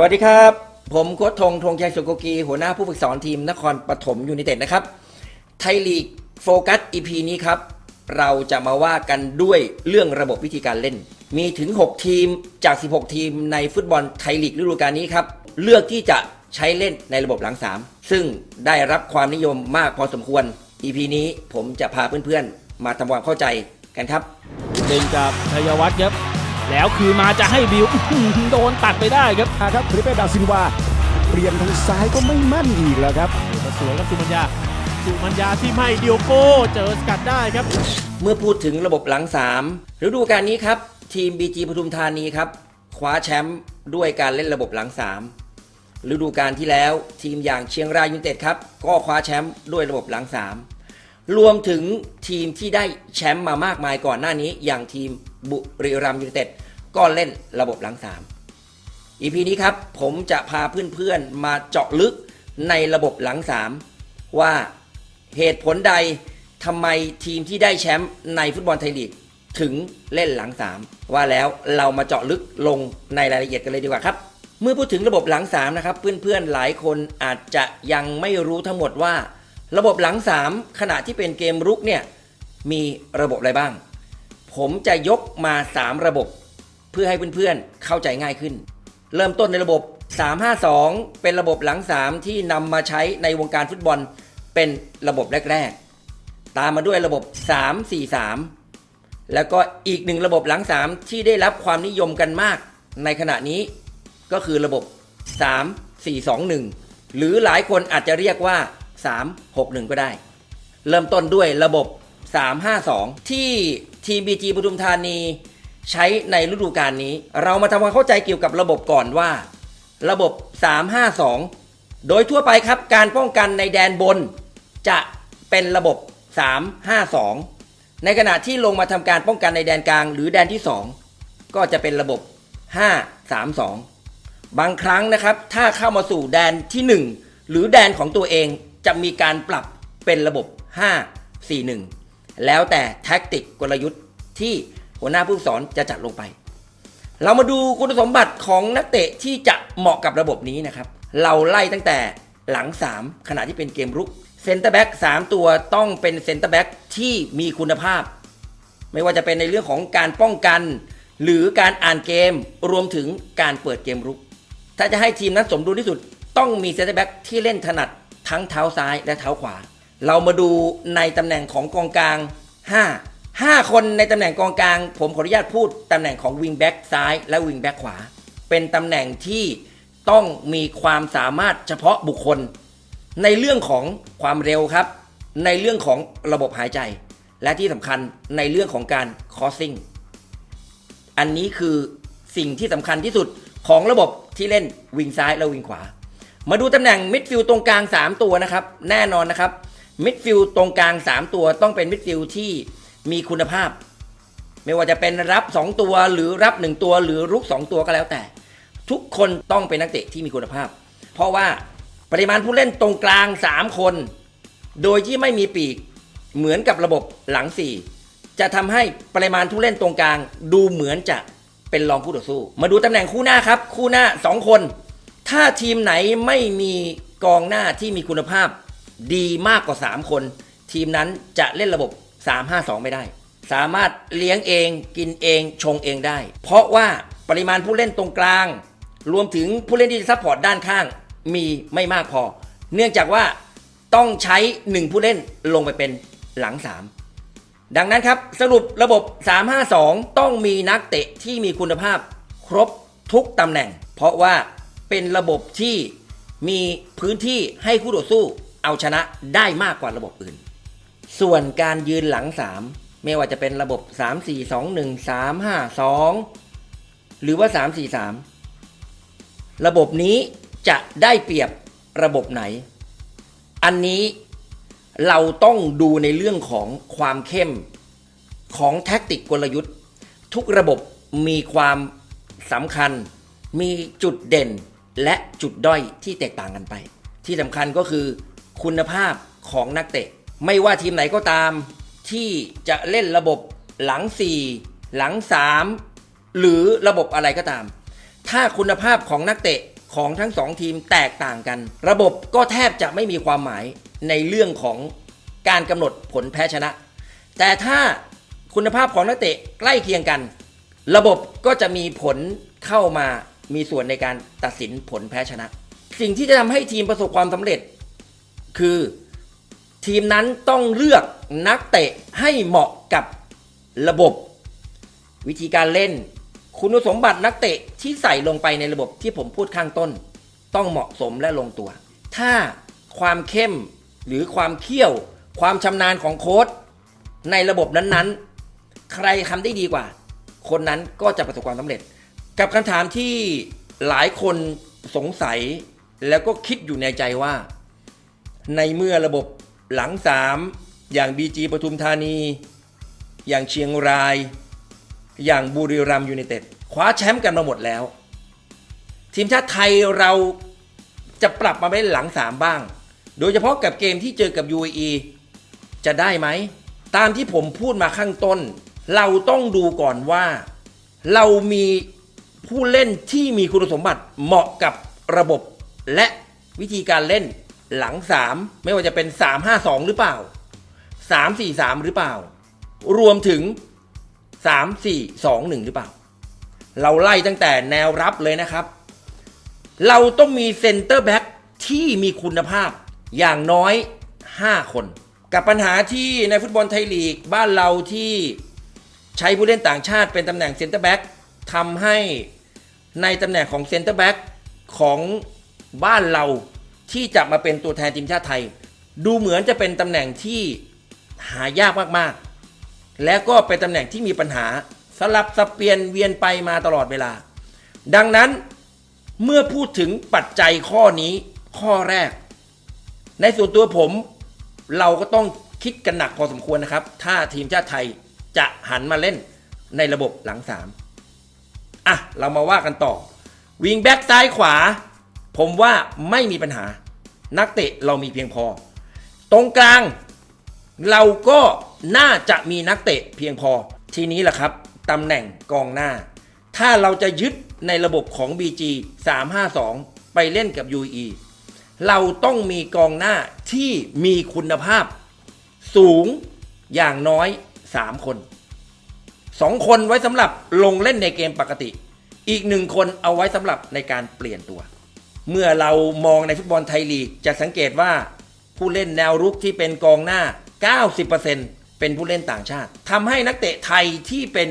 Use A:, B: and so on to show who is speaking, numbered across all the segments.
A: สวัสดีครับ ผมโค้ชธงธงชัยสุโกกี หัวหน้าผู้ฝึกสอนทีมนครปฐมยูไนเต็ดนะครับ ไทยลีกโฟกัส EP นี้ครับ เราจะมาว่ากันด้วยเรื่องระบบวิธีการเล่น มีถึง 6 ทีมจาก 16 ทีมในฟุตบอลไทยลีกฤดูกาลนี้ครับ เลือกที่จะใช้เล่นในระบบหลัง 3 ซึ่งได้รับความนิยมมากพอสมควร EP นี้ผมจะพาเพื่อนๆ มาทำความเข้าใจกันครับ
B: เล่นกับชัยวัฒน์ครับ แล้วคือมาจะให้บิวอื้อหือโดนตัดไปได้ครับ
C: ครับฟริเป้ดาซินวาเปลี่ยนทางซ้ายก็ไม่มั่นอีกแล้วครับ
B: สวยครับสุมัญญาสุมัญญาที่ไม่เดียวโก้เจอสกัดได้ครับ
A: เมื่อพูดถึงระบบหลัง3ฤดูกาลนี้ครับ ทีม BG ปทุมธานีครับคว้าแชมป์ด้วยการเล่นระบบหลัง3ฤดูกาลที่แล้วทีมอย่างเชียงรายยูไนเต็ดครับ ก็คว้าแชมป์ด้วยระบบหลัง3รวมถึงทีมที่ได้แชมป์มามากมายก่อนหน้านี้ อย่างทีมบุรีรัมย์ยูไนเต็ด ก็เล่นระบบหลัง3 EP นี้ครับผมจะพาเพื่อนๆมาเจาะลึกในระบบหลัง3ว่าเหตุผลใดทำไมทีมที่ได้แชมป์ในฟุตบอลไทยลีกถึงเล่นหลัง3ว่าแล้วเรามาเจาะลึกลงในรายละเอียดกันเลยดีกว่าครับ เมื่อพูดถึงระบบหลัง3นะครับ เพื่อนๆหลายคนอาจจะยังไม่รู้ทั้งหมดว่า ระบบหลัง3ขณะที่เป็นเกมรุกเนี่ยมีระบบอะไรบ้าง ผมจะยกมา 3 ระบบ เพื่อให้เพื่อนๆเข้าใจง่ายขึ้น เริ่มต้นในระบบ 352 เป็นระบบหลัง 3 ที่นำมาใช้ในวงการฟุตบอลเป็นระบบแรก ๆ ตามมาด้วยระบบ 343 แล้วก็อีกหนึ่งระบบหลัง 3 ที่ได้รับความนิยมกันมากในขณะนี้ก็คือระบบ 3421 หรือหลายคนอาจจะเรียกว่า 361 ก็ได้ เริ่มต้นด้วยระบบ 352 ที่ทีมบีจีปทุมธานี ใช้ในฤดูกาลนี้ เรามาทำความเข้าใจเกี่ยวกับระบบก่อนว่า ระบบ 352 โดยทั่วไปครับการป้องกันในแดนบน จะเป็นระบบ 352 ในขณะที่ลงมาทำการป้องกันในแดนกลาง หรือแดนที่ 2 ก็จะเป็นระบบ 532 บางครั้งนะครับ ถ้าเข้ามาสู่แดนที่ 1 หรือแดนของตัวเองจะมีการปรับเป็นระบบ 541 แล้วแต่แท็กติกกลยุทธ์ที่ หัวหน้าผู้สอนจะจัดลงไป เรามาดูคุณสมบัติของนักเตะที่จะเหมาะกับระบบนี้นะครับ เราไล่ตั้งแต่หลัง 3 ขณะที่เป็นเกมรุกเซนเตอร์แบ็ก3ตัวต้องเป็นเซนเตอร์แบ็กที่มีคุณภาพ ไม่ว่าจะเป็นในเรื่องของการป้องกัน หรือการอ่านเกมรวมถึงการเปิดเกมรุก ถ้าจะให้ทีมนั้นสมดุลที่สุด ต้องมีเซนเตอร์แบ็กที่เล่นถนัดทั้งเท้าซ้ายและเท้าขวา เรามาดูในตำแหน่งของกองกลาง 5 5 คนในตำแหน่งกองกลาง ผมขออนุญาตพูดตำแหน่งของวิงแบ็กซ้ายและวิงแบ็กขวา เป็นตำแหน่งที่ต้องมีความสามารถเฉพาะบุคคล ในเรื่องของความเร็วครับ ในเรื่องของระบบหายใจ และที่สำคัญในเรื่องของการคอสซิ่งอันนี้คือสิ่งที่สำคัญที่สุดของระบบที่เล่นวิงซ้ายและวิงขวา มาดูตำแหน่งมิดฟิลด์ตรงกลาง 3 ตัวนะครับ แน่นอนนะครับมิดฟิลด์ตรงกลาง 3 ตัวต้องเป็นมิดฟิลด์ที่ มีคุณภาพ ไม่ว่าจะเป็นรับ 2 ตัวหรือรับ 1 ตัวหรือรุก 2 ตัวก็แล้วแต่ ทุกคนต้องเป็นนักเตะที่มีคุณภาพ เพราะว่าปริมาณผู้เล่นตรงกลาง 3 คน โดยที่ไม่มีปีกเหมือนกับระบบหลัง 4 จะทำให้ปริมาณผู้เล่นตรงกลาง ดูเหมือนจะเป็นรองคู่ต่อสู้ มาดูตำแหน่งคู่หน้าครับ คู่หน้า 2 คน ถ้าทีมไหนไม่มีกองหน้าที่มีคุณภาพ ดีมากกว่า 3 คน ทีมนั้นจะเล่นระบบ 3-5-2 ไม่ได้ สามารถเลี้ยงเองกินเองชงเองได้ เพราะว่าปริมาณผู้เล่นตรงกลาง รวมถึงผู้เล่นที่ซัพพอร์ตด้านข้างมีไม่มากพอ เนื่องจากว่าต้องใช้ 1 ผู้เล่นลงไปเป็นหลัง 3 ดังนั้นครับสรุประบบ 352 ต้องมีนักเตะที่มีคุณภาพครบทุกตำแหน่ง เพราะว่าเป็นระบบที่มีพื้นที่ให้คู่ต่อสู้เอาชนะได้มากกว่าระบบอื่น ส่วนการยืนหลัง 3 ไม่ว่าจะเป็นระบบ 3 4 2 1 3 5 2 หรือว่า 3 4 3 ระบบนี้จะได้เปรียบระบบไหน อันนี้เราต้องดูในเรื่องของความเข้มของแท็กติกกลยุทธ์ ทุกระบบมีความสำคัญ มีจุดเด่นและจุดด้อยที่แตกต่างกันไป ที่สำคัญก็คือคุณภาพของนักเตะ ไม่ว่าทีมไหนก็ตาม ที่จะเล่นระบบหลัง 4 หลัง 3 หรือระบบอะไรก็ตาม ถ้าคุณภาพของนักเตะของทั้งสองทีมแตกต่างกัน ระบบก็แทบจะไม่มีความหมายในเรื่องของการกำหนดผลแพ้ชนะ แต่ถ้าคุณภาพของนักเตะใกล้เคียงกัน ระบบก็จะมีผลเข้ามามีส่วนในการตัดสินผลแพ้ชนะ สิ่งที่จะทำให้ทีมประสบความสำเร็จ คือ ทีมนั้นต้องเลือกนักเตะให้เหมาะกับระบบ วิธีการเล่น คุณสมบัตินักเตะที่ใส่ลงไปในระบบที่ผมพูดข้างต้น ต้องเหมาะสมและลงตัว ถ้าความเข้มหรือความเขี้ยว ความชำนาญของโค้ชในระบบนั้นๆ ใครทำได้ดีกว่า คนนั้นก็จะประสบความสำเร็จ กับคำถามที่หลายคนสงสัยแล้วก็คิดอยู่ในใจว่า ในเมื่อระบบ หลังสามอย่าง BG ปทุมธานี อย่างเชียงราย อย่างบุรีรัมย์ยูไนเต็ดคว้าแชมป์กันมาหมดแล้ว ทีมชาติไทยเราจะปรับมาเป็นหลังสามบ้าง โดยเฉพาะกับเกมที่เจอกับ UAE จะได้ไหม ตามที่ผมพูดมาข้างต้น เราต้องดูก่อนว่า เรามีผู้เล่นที่มีคุณสมบัติเหมาะกับระบบและวิธีการเล่น หลัง3ไม่ว่าจะเป็น3-5-2หรือเปล่า3-4-3หรือเปล่า รวมถึง3-4-2-1หรือเปล่า เราไล่ตั้งแต่แนวรับเลยนะครับ เราต้องมีเซนเตอร์แบ็กที่มีคุณภาพอย่างน้อย 5 คน กับปัญหาที่ในฟุตบอลไทยลีกบ้านเราที่ใช้ผู้เล่นต่างชาติเป็นตำแหน่งเซนเตอร์แบ็กทำให้ในตำแหน่งของเซนเตอร์แบ็กของบ้านเรา ที่จะมาเป็นตัวแทนทีมชาติไทย ดูเหมือนจะเป็นตำแหน่งที่หายากมากๆ และก็เป็นตำแหน่งที่มีปัญหาสลับสับเปลี่ยนเวียนไปมาตลอดเวลา ดังนั้นเมื่อพูดถึงปัจจัยข้อนี้ข้อแรก ในส่วนตัวผมเราก็ต้องคิดกันหนักพอสมควรนะครับ ถ้าทีมชาติไทยจะหันมาเล่นในระบบหลังสามอะ เรามาว่ากันต่อ วิงแบ็กซ้ายขวา ผมว่าไม่มีปัญหา นักเตะเรามีเพียงพอ ตรงกลาง เราก็น่าจะมีนักเตะเพียงพอ ทีนี้แหละครับตำแหน่งกองหน้า ถ้าเราจะยึดในระบบของ BG 352 ไปเล่นกับ UE เราต้องมีกองหน้าที่มีคุณภาพ สูงอย่างน้อย 3 คน 2 คนไว้สำหรับลงเล่นในเกมปกติ อีกหนึ่งคนเอาไว้สำหรับในการเปลี่ยนตัว เมื่อเรามองในฟุตบอลไทยลีก จะสังเกตว่าผู้เล่นแนวรุกที่เป็นกองหน้า 90%เป็นผู้เล่นต่างชาติทำให้นักเตะไทยที่เป็น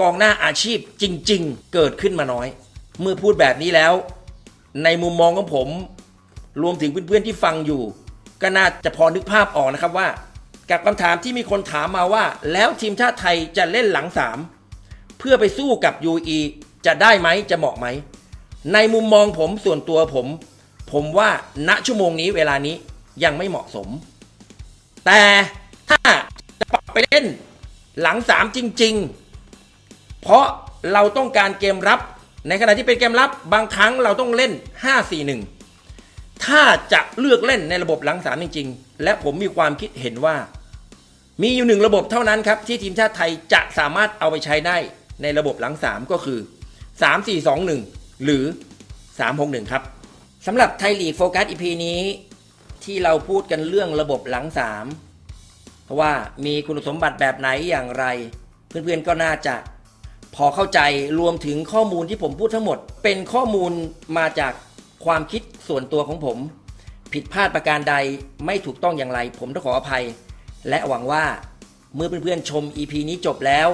A: กองหน้าอาชีพจริง ๆ เกิดขึ้นมาน้อย เมื่อพูดแบบนี้แล้ว ในมุมมองของผม รวมถึงเพื่อนๆที่ฟังอยู่ ก็น่าจะพอนึกภาพออกนะครับว่า กับคำถามที่มีคนถามมาว่า แล้วทีมชาติไทยจะเล่นหลังสามเพื่อไปสู้กับ UE จะได้ไหมจะเหมาะไหม ในมุมมองผมส่วนตัวผม ผมว่าณชั่วโมงนี้เวลานี้ยังไม่เหมาะสม แต่ถ้าจะปรับไปเล่นหลังสามจริง ๆ เพราะเราต้องการเกมรับ ในขณะที่เป็นเกมรับบางครั้งเราต้องเล่น 5-4-1 ถ้าจะเลือกเล่นในระบบหลังสามจริง ๆ และผมมีความคิดเห็นว่า มีอยู่หนึ่งระบบเท่านั้นครับ ที่ทีมชาติไทยจะสามารถเอาไปใช้ได้ในระบบหลังสามก็คือ 3-4-2-1 หรือ 3-6-1 ครับสำหรับไทยลีกโฟกัสอีพีนี้ ที่เราพูดกันเรื่องระบบหลังสามเพราะว่ามีคุณสมบัติแบบไหนอย่างไร เพื่อนๆก็น่าจะพอเข้าใจรวมถึงข้อมูลที่ผมพูดทั้งหมด เป็นข้อมูลมาจากความคิดส่วนตัวของผม ผิดพลาดประการใดไม่ถูกต้องอย่างไร ผมต้องขออภัย และหวังว่าเมื่อเพื่อนๆชม EP นี้จบแล้ว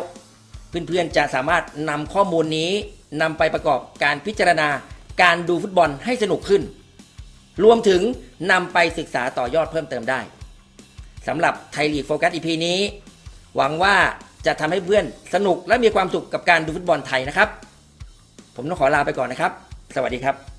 A: เพื่อนๆจะสามารถนำข้อมูลนี้ นำไปประกอบการพิจารณาการดูฟุตบอลให้สนุกขึ้น รวมถึงนำไปศึกษาต่อยอดเพิ่มเติมได้สำหรับไทยลีกโฟกัส EP นี้ หวังว่าจะทำให้เพื่อนสนุกและมีความสุขกับการดูฟุตบอลไทยนะครับ ผมต้องขอลาไปก่อนนะครับ สวัสดีครับ